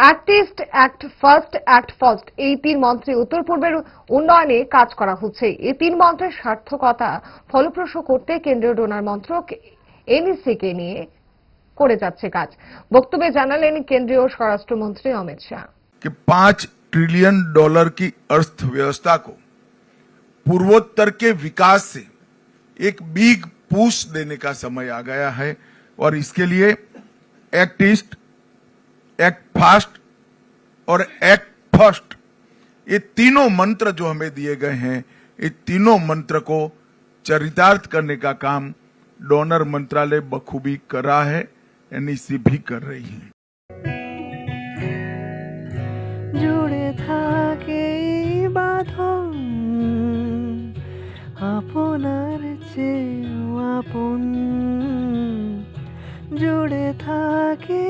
Act East act first act first এই তিন মন্ত্রে উত্তর পূর্বের উন্নয়নে কাজ করা হচ্ছে এই তিন মন্ত্রের সার্থকতা ফলপ্রসূ করতে কেন্দ্রীয় ডোনার মন্ত্রক এনইসি কে নিয়ে করে যাচ্ছে কাজ বক্তব্যে জানালেন কেন্দ্রীয় স্বরাষ্ট্রমন্ত্রী অমিত শাহ कि पांच ट्रिलियन डॉलर की अर्थव्यवस्था को पूर्वोत्तर के विकास से एक बिग पुश देने का समय आ गया है और इसके लिए एक्ट ईस्ट एक्ट फास्ट और एक्ट फर्स्ट ये तीनों मंत्र जो हमें दिए गए हैं ये तीनों मंत्र को चरितार्थ करने का काम डोनर मंत्रालय बखूबी कर रहा है एनईसी भी कर रही है জুড়ে থাকে এই বাঁধন আপনার চেয়েও আপন জুড়ে থাকে